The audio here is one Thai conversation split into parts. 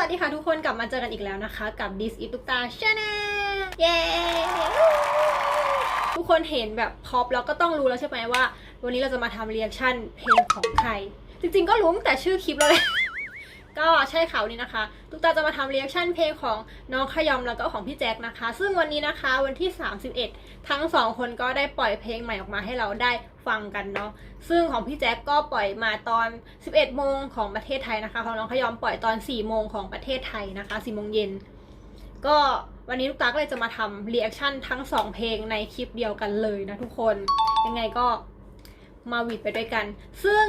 วัสดีค่ะทุกคนกลับมาเจอกันอีกแล้วนะคะ กับ This is ตุกตา Channel เย้ทุกคนเห็นแบบพอปแล้วก็ต้องรู้แล้วใช่ไหมว่า วันนี้เราจะมาทำเรีแอคชั่นเพลงของใคร จริงๆก็รู้ตั้งแต่ชื่อคลิปแล้วแหละ ก็ใช่เขานี่นะคะตุกตาจะมาทำเรีแอคชั่นเพลงของน้องขยอมแล้วก็ของพี่แจ็คนะคะ ซึ่งวันนี้นะคะวันที่ 31 ทั้งสองคนก็ได้ปล่อยเพลงใหม่ออกมาให้เราได้ฟังกันเนาะซึ่งของพี่แจ็คก็ปล่อยมาตอน 11 โมงของประเทศไทยนะคะของน้องขยอมปล่อยตอน 4 โมงของประเทศไทยนะคะ4โมงเย็นก็วันนี้ลูกตาก็เลยจะมาทำรีแอคชั่นทั้ง 2 เพลงในคลิปเดียวกันเลยนะทุกคน ยังไงก็ มาวิดไปด้วยกัน ซึ่ง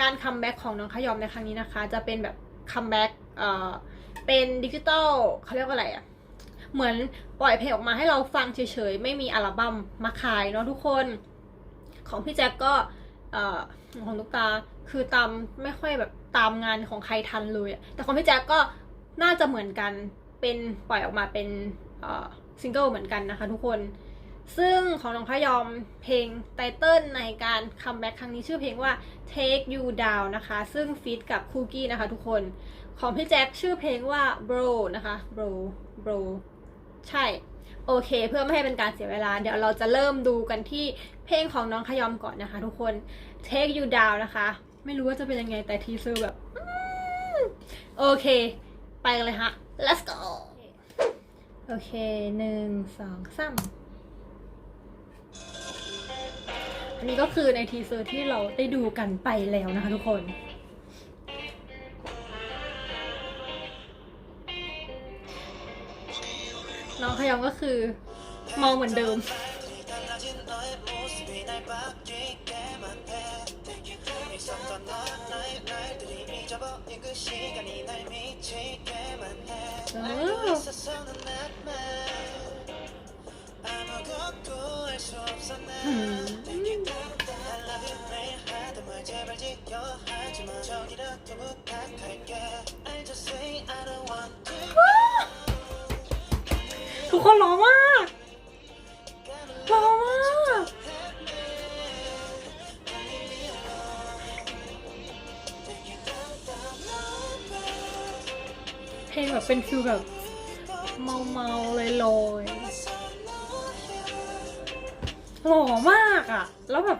การคัมแบ็กของน้องขยอมในครั้งนี้นะคะ จะเป็นแบบคัมแบ็กเป็นดิจิตอลเขาเรียกว่าอะไรอะเหมือนปล่อยเพลงออกมาให้เราฟังเฉยๆ ไม่มีอัลบั้มมาขายเนาะทุกคน ของพี่แจ็คก็อของลูกตาคือตามไม่ค่อยแบบตามงานของใครทันเลยอะแต่ของพี่แจ็คก็น่าจะเหมือนกันเป็นปล่อยออกมาเป็นซิงเกิลเหมือนกันนะคะทุกคน ซึ่งของน้องพยอมเพลงไตเติลในการคัมแบ็กครั้งนี้ชื่อเพลงว่า Take You Down นะคะ ซึ่งฟีดกับคูกี้นะคะทุกคน ของพี่แจ็คชื่อเพลงว่า Bro นะคะ Bro Bro ใช่ โอเค เพื่อไม่ให้เป็นการเสียเวลา เดี๋ยวเราจะเริ่มดูกันที่เพลงของน้องขยอมก่อนนะคะทุกคน Take You Down นะคะ ไม่รู้ว่าจะเป็นยังไงแต่ทีเซอร์แบบโอเค ไปกันเลยฮะ let's go โอเคหนึ่งสองสาม อันนี้ก็คือในทีเซอร์ที่เราได้ดูกันไปแล้วนะคะทุกคนน้องขยอมก็คือมองเหมือนเดิมเออหืม ทุกคนร้องมากร้องมากเพลงแบบเป็นฟิลแบบ เมาเมาๆลอยลอยๆ หล่อมากอะ่ะแล้วแบบ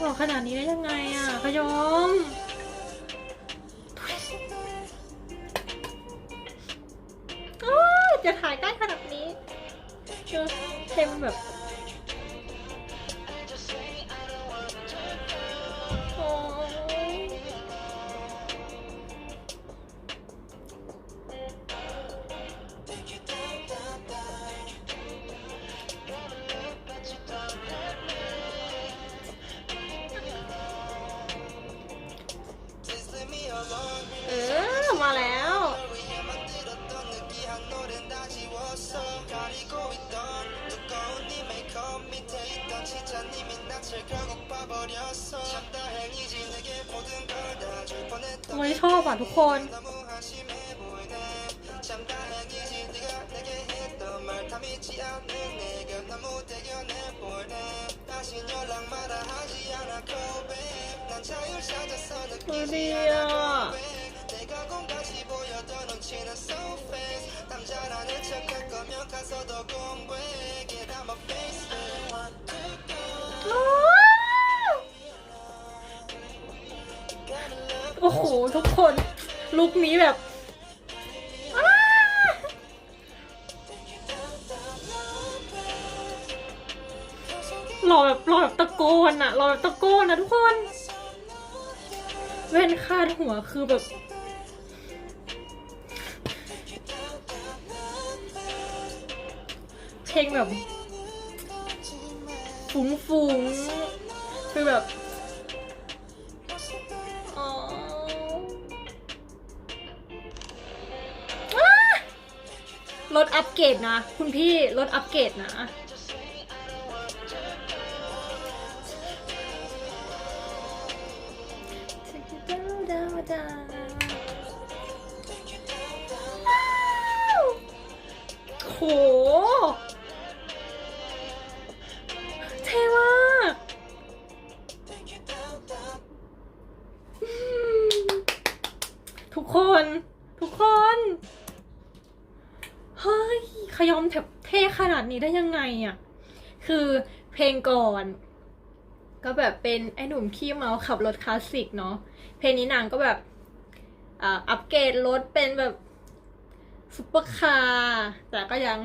หล่อขนาดนี้ได้ยังไงอะ่ะขยอม โอ้ยชอบอะทุกคนดูดีอ่ โอ้โห ทุกคนลุคนี้แบบหล่อแบบหล่อแบบตะโกนอะหล่อแบบตะโกนอะทุกคนแว่นคาดหัวคือแบบเพลงแบบฟุ้งๆคือแบบ รถอัปเกรดนะ คุณพี่รถอัปเกรดนะโหเท่มากทุกคน ทุกคน เฮ้ยขยอมแบบเท่ขนาดนี้ได้ยังไงอะคือเพลงก่อน ก็แบบเป็นไอ้หนุ่มขี้เมาขับรถคลาสสิกเนาะ เพลงนี้นางก็แบบอัปเกรดรถเป็นแบบซุปเปอร์คาร์แต่ก็ยัง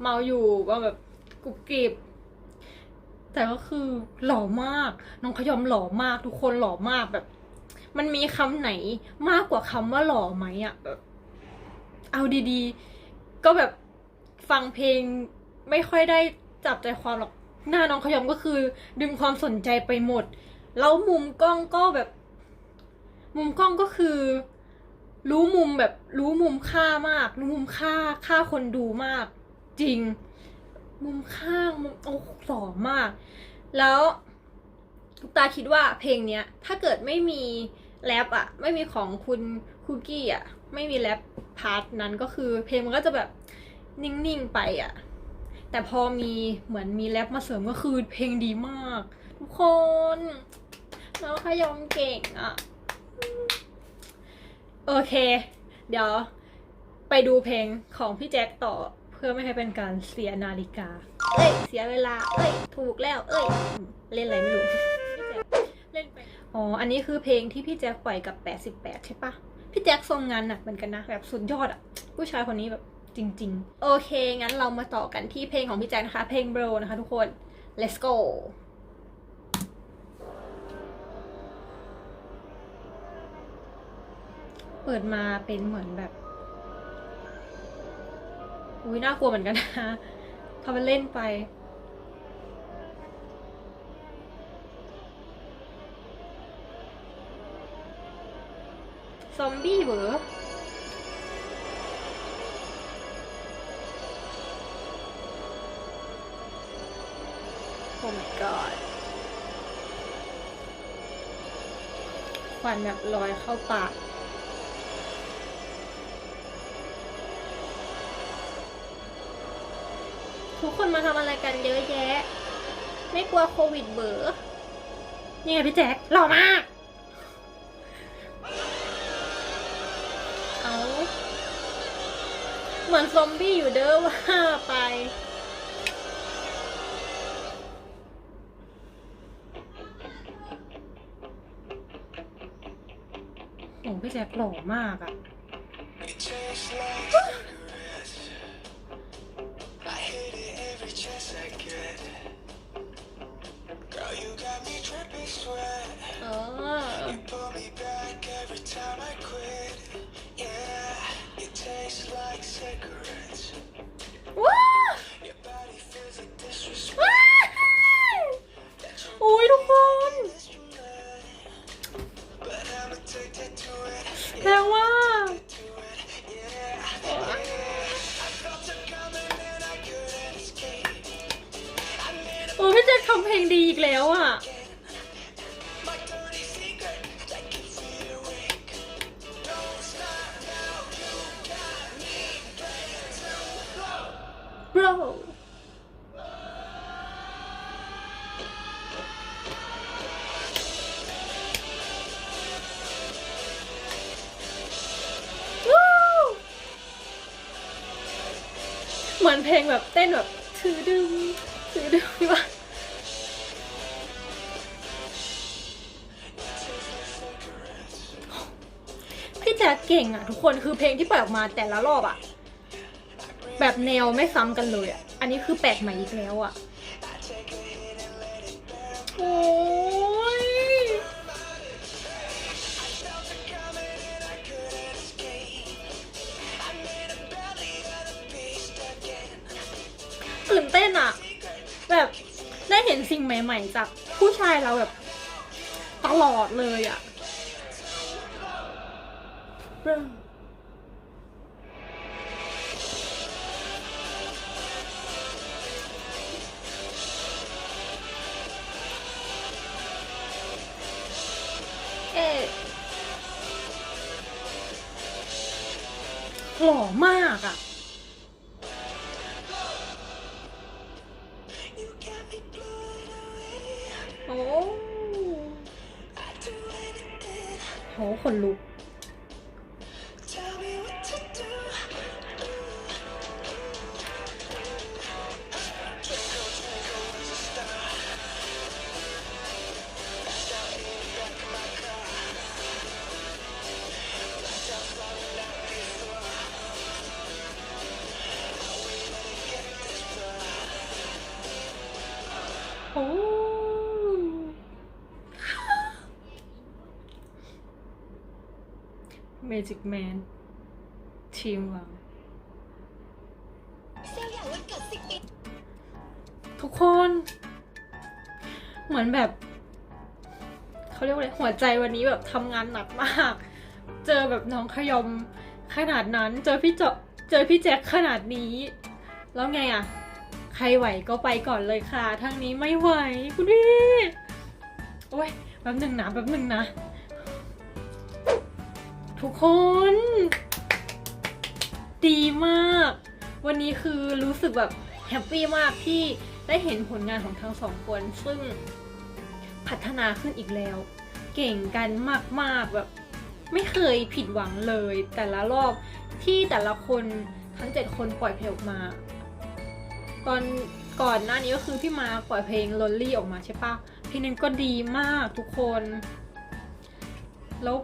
เมาอยู่ว่าแบบกุบกริบแต่ก็คือหล่อมาก น้องขยอมหล่อมากทุกคนหล่อมากแบบ มันมีคำไหนมากกว่าคำว่าหล่อไหมอะแบบเอาดีๆ ก็แบบฟังเพลงไม่ค่อยได้จับใจความหรอกหน้าน้องขยมก็คือ ดึงความสนใจไปหมด แล้วมุมกล้องก็แบบ มุมกล้องก็คือ รู้มุมแบบรู้มุมค่ามาก รู้มุมค่าค่าคนดูมาก จริง มุมข้างมุมโอ้หล่อมาก แล้วทุกตาคิดว่าเพลงเนี้ย ถ้าเกิดไม่มีแรปอะไม่มีของคุณคุกกี้อะ ไม่มีแรปพาร์ทนั้นก็คือเพลงมันก็จะแบบนิ่งๆไปอะแต่พอมีเหมือนมีแรปมาเสริมก็คือเพลงดีมาก ทุกคนน้องขยอมเก่งอะโอเค เดี๋ยวไปดูเพลงของพี่แจ็คต่อเพื่อไม่ให้เป็นการเสียนาฬิกา เอ้ย เสียเวลา เอ้ย ถูกแล้ว เอ้ย เล่นอะไรไม่รู้เล่นไป อ๋อ อันนี้คือเพลงที่พี่แจ็คปล่อยกับ 88 ใช่ปะ พี่แจ็คทรงงานหนักเหมือนกันนะแบบสุดยอดอะผู้ชายคนนี้แบบจริง ๆ โอเค งั้นเรามาต่อกันที่เพลงของพี่แจ็คนะคะ เพลง Bro นะคะทุกคน let's go เปิดมาเป็นเหมือนแบบ อุ้ยน่ากลัวเหมือนกันนะทำมันเล่นไป ซอมบี้เหรอโอ้ my god ควันแบบลอยเข้าปากทุกคนมาทำอะไรกันเยอะแยะ ไม่กลัวโควิดเบอร์นี่ไงพี่แจ็คหล่อมาก เหมือนซอมบี้อยู่เด้อว่าไปโอ้พี่แจ็คหล่อมากอะ แรงว่าโอ้พี่แจ็ทำเพลงดีอีกแล้วอะ เหมือนเพลงแบบเต้นแบบถือดึงถือดึงวะพี่แจ๊คเก่งอะทุกคนคือเพลงที่ปล่อยออกมาแต่ละรอบอะ แบบแนวไม่ซ้ำกันเลยอะ อันนี้คือแปลกใหม่อีกแล้วอะโอ้ เต้นอะแบบได้เห็นสิ่งใหม่ ๆ จากผู้ชายเราแบบตลอดเลยอะเริ่มเอหล่อมากอะ โห Magic Man ทีมหวัง ทุกคน เหมือนแบบเขาเรียกว่าอะไรหัวใจวันนี้แบบทำงานหนักมาก เจอแบบน้องขยมขนาดนั้น เจอพี่เจาะเจอพี่แจ็คขนาดนี้ แล้วไงอะใครไหวก็ไปก่อนเลยค่ะทางนี้ไม่ไหว คุณพี่ โอ้ยแป๊บหนึ่งนะแป๊บหนึ่งนะ ทุกคน ดีมาก วันนี้คือรู้สึกแบบแฮปปี้มากที่ได้เห็นผลงานของทั้งสองคน ซึ่งพัฒนาขึ้นอีกแล้ว เก่งกันมากๆแบบ ไม่เคยผิดหวังเลย แต่ละรอบที่แต่ละคนทั้งเจ็ดคนปล่อยเพลงออกมา ตอนก่อนหน้านี้ก็คือพี่มาปล่อยเพลง Lonely ออกมาใช่ปะเพลงนั้นก็ดีมากทุกคน แล้ว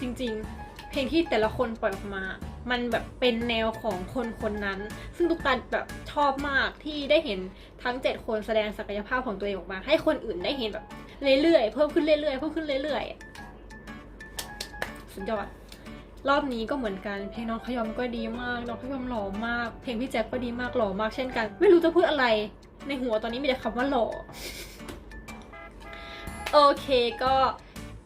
จริง ๆ เพลงที่แต่ละคนปล่อยออกมา มันแบบเป็นแนวของคนคนนั้น ซึ่งทุกการแบบชอบมากที่ได้เห็นทั้ง 7 คนแสดงศักยภาพของตัวเองออกมา ให้คนอื่นได้เห็นแบบเรื่อยๆ เพิ่มขึ้นเรื่อยๆ เพิ่มขึ้นเรื่อยๆ สุดยอด รอบนี้ก็เหมือนกัน เพลงน้องขยอมก็ดีมาก น้องขยอมหล่อมาก เพลงพี่แจ็คก็ดีมากหล่อมากเช่นกัน ไม่รู้จะพูดอะไร ในหัวตอนนี้มีแต่คำว่าหล่อ โอเคก็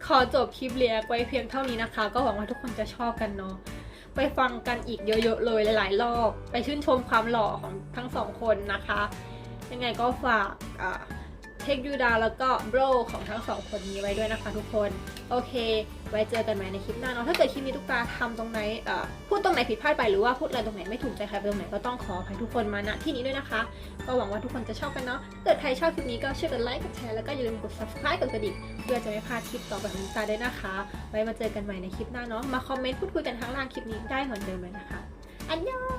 ขอจบคลิปเรียกไว้เพียงเท่านี้นะคะ ก็หวังว่าทุกคนจะชอบกันเนาะไปฟังกันอีกเยอะๆเลยหลายๆรอบ ไปชื่นชมความหล่อของทั้งสองคนนะคะ ยังไงก็ฝากอ่า เทคยูดาแล้วก็โบรของทั้งสองคนนี้ไว้ด้วยนะคะทุกคน โอเค ไว้เจอกันใหม่ในคลิปหน้าเนาะถ้าเกิดคลิปนี้ทุกตาทำตรงไหนเอ่อพูดตรงไหนผิดพลาดไปหรือว่าพูดอะไรตรงไหนไม่ถูกใจใครไปตรงไหนก็ต้องขออภัยทุกคนมาณที่นี้ด้วยนะคะ ก็หวังว่าทุกคนจะชอบกันเนาะถ้าเกิดใครชอบคลิปนี้ก็ช่วยกดไลค์กดแชร์แล้วก็อย่าลืมกด subscribe กดกระดิ่งเพื่อจะไม่พลาดคลิปต่อไปของนิตาด้วยนะคะ ไว้มาเจอกันใหม่ในคลิปหน้าเนาะมาคอมเมนต์พูดคุยกันข้างล่างคลิปนี้ได้เหมือนเดิมเลยนะคะอันยอง